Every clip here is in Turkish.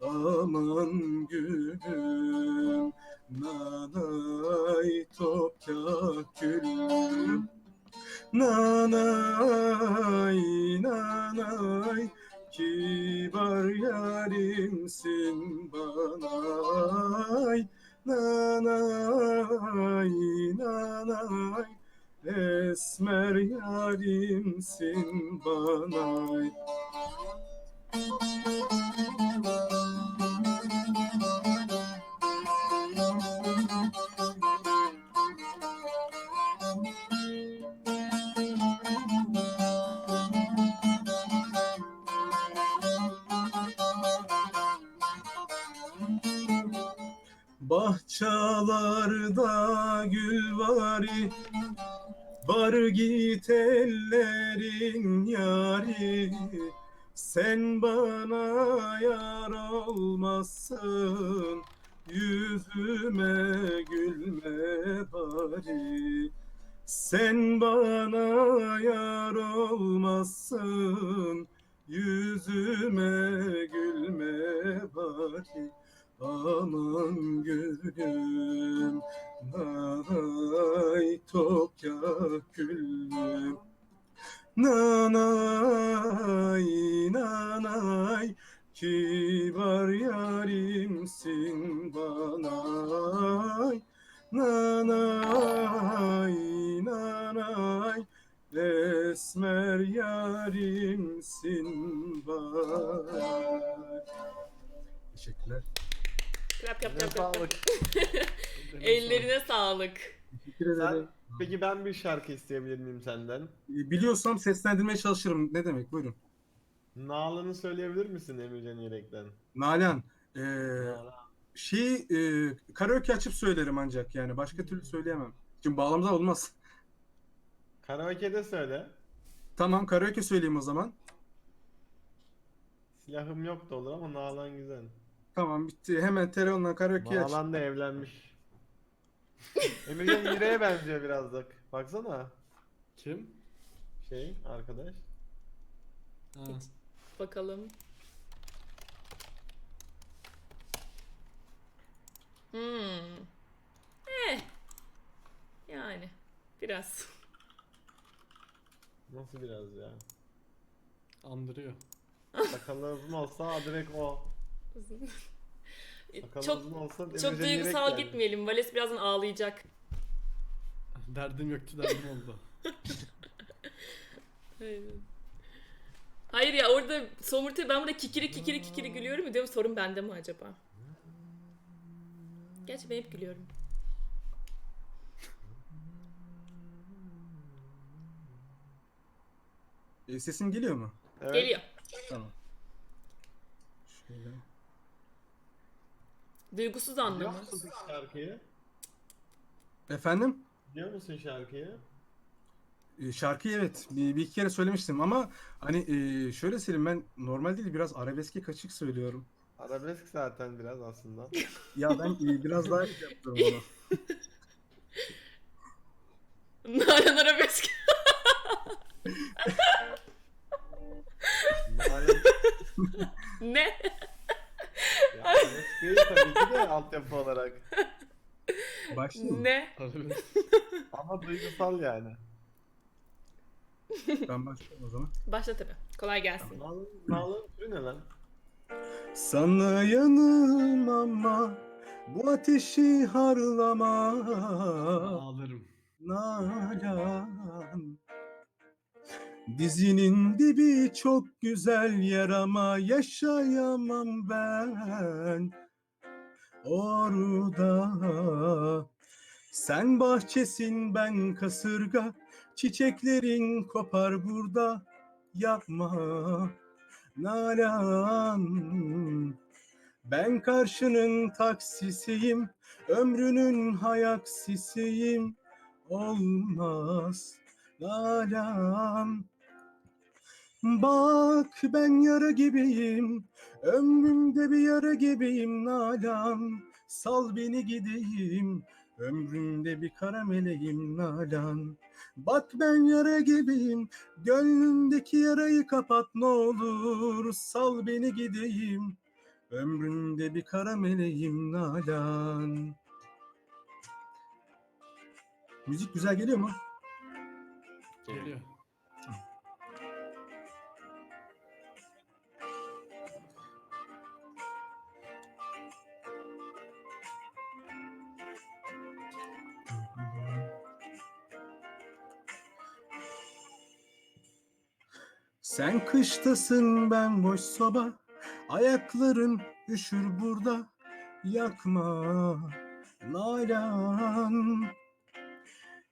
Aman gülüm Nanay topya gülüm Nanay nanay Kibar yarimsin banay Nanay nanay Esmer yarimsin banay Bahçalarda gül vari Var git ellerin yari. Sen bana yar olmazsın Yüzüme gülme bari. Sen bana yar olmazsın Yüzüme gülme bari Aman gülüm Nanay tokya gülüm Nanay nanay Kibar yarimsin banay Nanay nanay Esmer yarimsin banay Teşekkürler. Yap yap yap yap. sağlık. Ellerine sağlık. Teşekkür ederim. Sen, peki ben bir şarkı isteyebilir miyim senden? Biliyorsam seslendirmeye çalışırım. Ne demek? Buyurun. Nalan'ı söyleyebilir misin Emircan Yürek'ten? Nalan, e, Nalan. şey e, karaoke açıp söylerim ancak yani başka türlü söyleyemem. Şimdi bağlamda olmaz. Karaoke'de söyle. Tamam karaoke söyleyeyim o zaman. Silahım yok da olur ama Nalan güzel. Tamam bitti. Hemen Tereon'la karaoke aç. Nalan da evlenmiş. Emircan Yürek'e benziyor biraz da. Baksana. Kim? Şey arkadaş. Ha. Bakalım. Hmm. Eh. Yani biraz. Nasıl biraz ya? Andırıyor. Sakalı uzun olsa direkt o. Çok uzun çok Yürek duygusal yani. gitmeyelim. Vales birazdan ağlayacak. Derdim yoktu derdim oldu. Aynen. Hayır ya orada somurtu ben burada kikiri kikiri kikiri gülüyorum diyorum sorun bende mi acaba? Gerçi ben hep gülüyorum. E, sesim geliyor mu? Evet. Geliyor. Tamam. Şöyle. Duygusuz Biliyor anlamı. musun şarkıyı? Efendim? Biliyor musun şarkıyı? E, şarkıyı evet bir, bir iki kere söylemiştim ama hani e, şöyle söyleyeyim ben normal değil biraz arabeske kaçık söylüyorum. Arabesk zaten biraz aslında. Ya ben e, biraz daha yapıyorum onu. Nalan Arabesk. Nalan ne? Değil tabii ki de altyapı olarak. Başlayayım mı? Ne? Ama duygusal yani. Ben başlıyorum o zaman. Başla tabii. Kolay gelsin. Nalan, Nalan türü ne lan? Sana yanım ama bu ateşi harlama. Ağlarım. Nalan Dizinin dibi çok güzel yer ama yaşayamam ben orada. Sen bahçesin ben kasırga, çiçeklerin kopar burada. Yapma Nalan Ben karşının taksisiyim, ömrünün hayaksisiyim. Olmaz Nalan. Bak ben yara gibiyim, ömrümde bir yara gibiyim Nalan. Sal beni gideyim, ömrümde bir kara meleğim Nalan. Bak ben yara gibiyim, gönlündeki yarayı kapat ne olur. Sal beni gideyim, ömrümde bir kara meleğim Nalan. Müzik güzel geliyor mu? Geliyor. Sen kıştasın ben boş soba. Ayakların üşür burada. Yakma Nalan.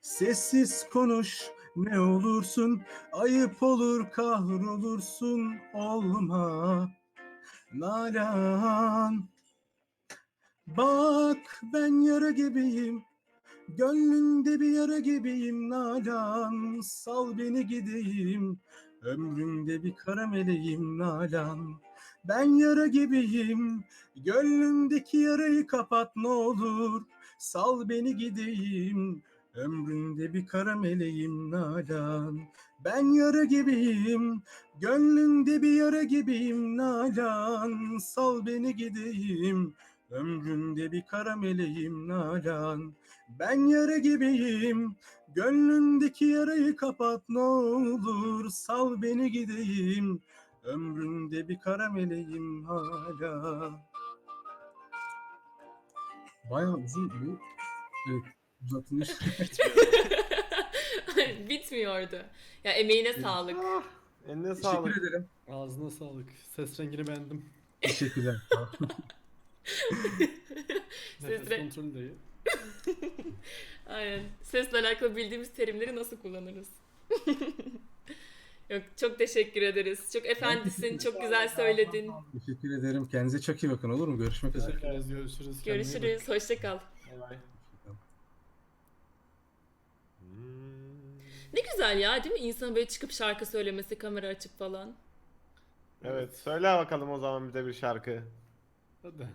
Sessiz konuş ne olursun. Ayıp olur kahrolursun. Olma Nalan. Bak ben yara gibiyim. Gönlünde bir yara gibiyim. Nalan Sal beni gideyim Ömrümde bir kara meleğim Nalan. Ben yara gibiyim. Gönlümdeki yarayı kapat ne olur. Sal beni gideyim. Ömrümde bir kara meleğim Nalan. Ben yara gibiyim. Gönlümde bir yara gibiyim Nalan. Sal beni gideyim. Ömrümde bir kara meleğim Nalan. Ben yara gibiyim Gönlündeki yarayı kapat ne olur Sal beni gideyim Ömründe bir kara meleğim hala Bayağı uzun bu evet, uzatılmış. Bitmiyordu. Ya emeğine sağlık. Eline sağlık. Teşekkür ederim. Ağzına sağlık. Ses rengini beğendim. Teşekkürler. Nefes re- kontrolü de iyi. Aynen. Sesle alakalı bildiğimiz terimleri nasıl kullanırız? Yok çok teşekkür ederiz. Çok efendisin, çok güzel söyledin. Teşekkür ederim. Kendinize çok iyi bakın olur mu? Görüşmek üzere. Görüşürüz. Bak. Görüşürüz. Hoşça kal. Bay bay. Ne güzel ya değil mi? İnsanın böyle çıkıp şarkı söylemesi, kamera açıp falan. Evet söyle bakalım o zaman bize bir şarkı. Hadi.